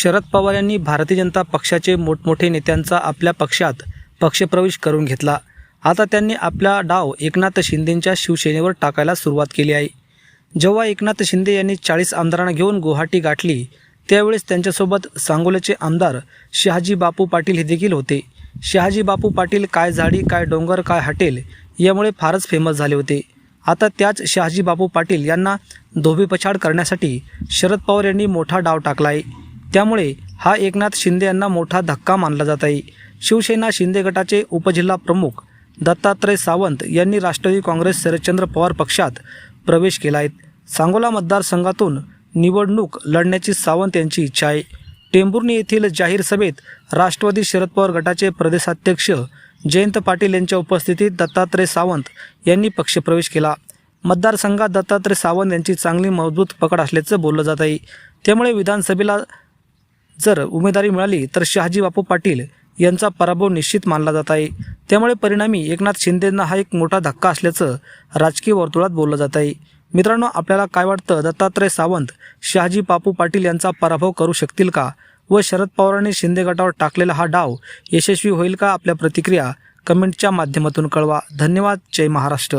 शरद पवार यांनी भारतीय जनता पक्षाचे मोठमोठे नेत्यांचा आपल्या पक्षात पक्षप्रवेश करून घेतला. आता त्यांनी आपला डाव एकनाथ शिंदेंच्या शिवसेनेवर टाकायला सुरुवात केली आहे. जेव्हा एकनाथ शिंदे यांनी चाळीस आमदारांना घेऊन गुवाहाटी गाठली त्यावेळेस त्यांच्यासोबत सांगोल्याचे आमदार शहाजी बापू पाटील हे देखील होते. शहाजी बापू पाटील काय झाडी काय डोंगर काय हटेल यामुळे फारच फेमस झाले होते. आता त्याच शहाजी बापू पाटील यांना धोबीपछाड करण्यासाठी शरद पवार यांनी मोठा डाव टाकला आहे. त्यामुळे हा एकनाथ शिंदे यांना मोठा धक्का मानला जात आहे. शिवसेना शिंदे गटाचे उपजिल्हा प्रमुख दत्तात्रय सावंत यांनी राष्ट्रवादी काँग्रेस शरदचंद्र पवार पक्षात प्रवेश केला आहे. सांगोला मतदारसंघातून निवडणूक लढण्याची सावंत यांची इच्छा आहे. टेंभुर्णी येथील जाहीर सभेत राष्ट्रवादी शरद पवार गटाचे प्रदेशाध्यक्ष जयंत पाटील यांच्या उपस्थितीत दत्तात्रय सावंत यांनी पक्षप्रवेश केला. मतदारसंघात दत्तात्रय सावंत यांची चांगली मजबूत पकड असल्याचं बोललं जात आहे. त्यामुळे विधानसभेला जर उमेदवारी मिळाली तर शहाजी बापू पाटील यांचा पराभव निश्चित मानला जात आहे. त्यामुळे परिणामी एकनाथ शिंदेंना हा एक मोठा धक्का असल्याचं राजकीय वर्तुळात बोललं जात आहे. मित्रांनो आपल्याला काय वाटतं? दत्तात्रय सावंत शहाजी बापू पाटील यांचा पराभव करू शकतील का? व शरद पवारांनी शिंदे गटावर टाकलेला हा डाव यशस्वी होईल का? आपल्या प्रतिक्रिया कमेंटच्या माध्यमातून कळवा. धन्यवाद. जय महाराष्ट्र.